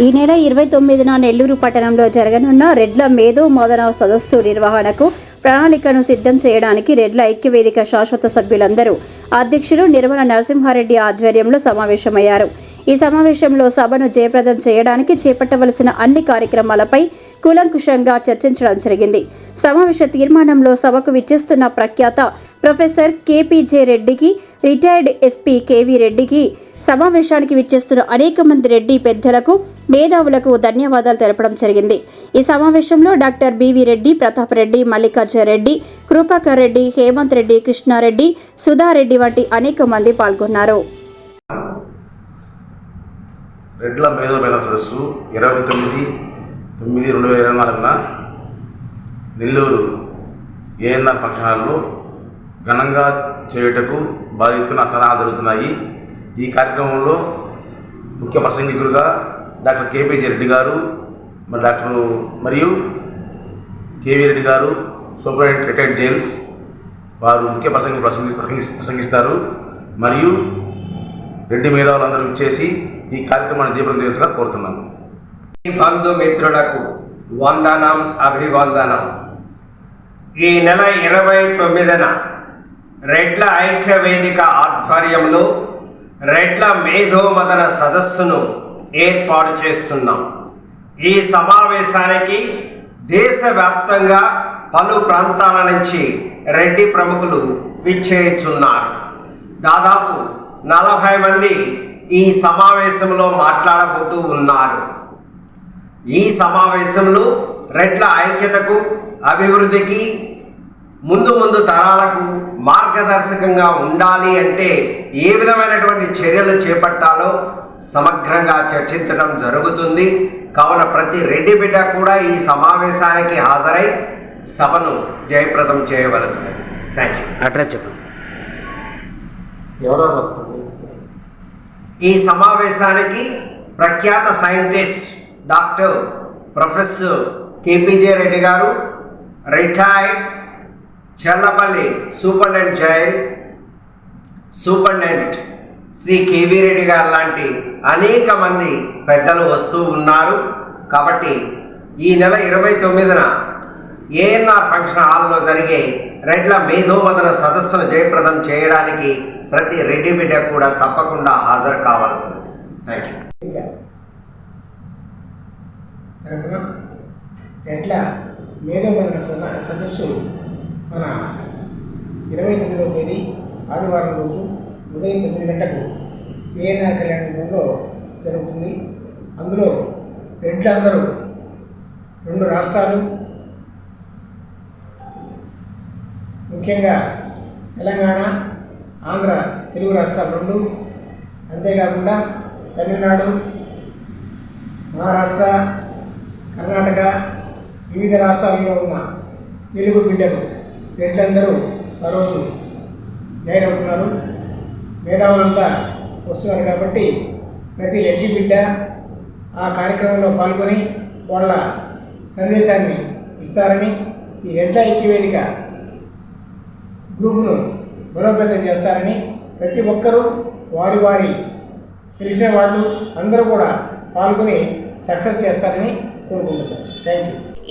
ఈ నెల ఇరవై తొమ్మిదిన నెల్లూరు పట్టణంలో జరగనున్న రెడ్ల మేధో మోదన సదస్సు నిర్వహణకు ప్రణాళికను సిద్ధం చేయడానికి రెడ్ల ఐక్యవేదిక శాశ్వత సభ్యులందరూ అధ్యక్షులు నిర్మల నరసింహారెడ్డి ఆధ్వర్యంలో సమావేశమయ్యారు. ఈ సమావేశంలో సభను జయప్రదం చేయడానికి చేపట్టవలసిన అన్ని కార్యక్రమాలపై కూలంకుషంగా చర్చించడం జరిగింది. సమావేశ తీర్మానంలో సభకు విచ్చేస్తున్న ప్రఖ్యాత ప్రొఫెసర్ కేపీజే రెడ్డికి రిటైర్డ్ ఎస్పీ కేవీ రెడ్డికి సమావేశానికి విచ్చేస్తున్న అనేక మంది రెడ్డి పెద్దలకు మేధావులకు ధన్యవాదాలు తెలపడం జరిగింది. ఈ సమావేశంలో డాక్టర్ బివి రెడ్డి ప్రతాప్ రెడ్డి మల్లికార్జున రెడ్డి కృపాకర్ రెడ్డి హేమంత్ రెడ్డి కృష్ణారెడ్డి సుధారెడ్డి వంటి అనేక మంది పాల్గొన్నారు. రెడ్ల సదస్సు ఇరవై తొమ్మిది తొమ్మిది రెండు వేల ఇరవై నాలుగున నెల్లూరు ఏఎన్ఆర్ ఫంక్షన్ హాల్లో ఘనంగా చేయుటకు భారీ ఎత్తున సలహాలు జరుగుతున్నాయి. ఈ కార్యక్రమంలో ముఖ్య ప్రసంగికులుగా డాక్టర్ కేపీజే రెడ్డి గారు మరి డాక్టర్ మరియు కేవీ రెడ్డి గారు సూపరింటెండెంట్ రిటైర్డ్ జైల్స్ వారు ముఖ్య ప్రసంగి ప్రసంగి ప్రసంగిస్తారు. మరియు రెడ్డి మేధావులందరూ ఇచ్చేసి ఈ కార్యక్రమాన్ని జయప్రదం చేయాల్సిగా కోరుతున్నాను. ఈ బంధుమిత్రులకు వందనం అభివందనం. ఈ నెల ఇరవై తొమ్మిదిన రెడ్ల ఐక్య వేదిక ఆధ్వర్యంలో రెడ్ల మేధోమదన సదస్సును ఏర్పాటు చేస్తున్నాం. ఈ సమావేశానికి దేశవ్యాప్తంగా పలు ప్రాంతాల నుంచి రెడ్డి ప్రముఖులు విచ్చేయుచున్నారు దాదాపు నలభై మంది ఈ సమావేశంలో మాట్లాడబోతూ ఉన్నారు. ఈ సమావేశంలో రెడ్ల ఐక్యతకు అభివృద్ధికి ముందు ముందు తరాలకు మార్గదర్శకంగా ఉండాలి అంటే ఏ విధమైనటువంటి చర్యలు చేపట్టాలో సమగ్రంగా చర్చించడం జరుగుతుంది. కావున ప్రతి రెడ్డి బిడ్డ కూడా ఈ సమావేశానికి హాజరై సభను జయప్రదం చేయవలసినది. థ్యాంక్ యూ అడ్రస్ చెప్పండి. ఎవరెవరు వస్తుంది ఈ సమావేశానికి ప్రఖ్యాత scientist doctor professor KPJ Reddy garu retired Challapalli superintendent jail superintendent Shri KV Reddy garu లాంటి అనేక మంది పెద్దలు వస్తూ ఉన్నారు. కాబట్టి ఈ నెల ఇరవై తొమ్మిదిన ఏఎన్ఆర్ ఫంక్షన్ హాల్లో జరిగే రెడ్ల మేధోవదన సదస్సును జయప్రదం చేయడానికి ప్రతి రెడ్డి బిడ్డ కూడా తప్పకుండా హాజరు కావాల్సింది. థ్యాంక్ యూ రెడ్ల మేధోవదన సదస్సు మన ఇరవై తొమ్మిదవ తేదీ ఆదివారం రోజు ఉదయం తొమ్మిది గంటలకు ఏఎన్ఆర్ కళ్యాణంలో జరుగుతుంది. అందులో రెడ్లందరూ రెండు రాష్ట్రాలు ముఖ్యంగా తెలంగాణ ఆంధ్ర తెలుగు రాష్ట్రాలు రెండు. అంతేకాకుండా తమిళనాడు మహారాష్ట్ర కర్ణాటక వివిధ రాష్ట్రాల్లో ఉన్న తెలుగు బిడ్డలు రెడ్లందరూ ఆ రోజు జాయిన్ అవుతున్నారు మేధావులంతా వస్తున్నారు కాబట్టి ప్రతి రెడ్డి బిడ్డ ఆ కార్యక్రమంలో పాల్గొని వాళ్ళ సందేశాన్ని ఇస్తారని ఈ రెడ్ల ఐక్యవేదిక గ్రూపును బలోపేతం చేస్తారని ప్రతి ఒక్కరూ వారి వారి తెలిసిన వాళ్ళు అందరూ కూడా పాల్గొని సక్సెస్ చేస్తారని కోరుకుంటున్నాను. Thank you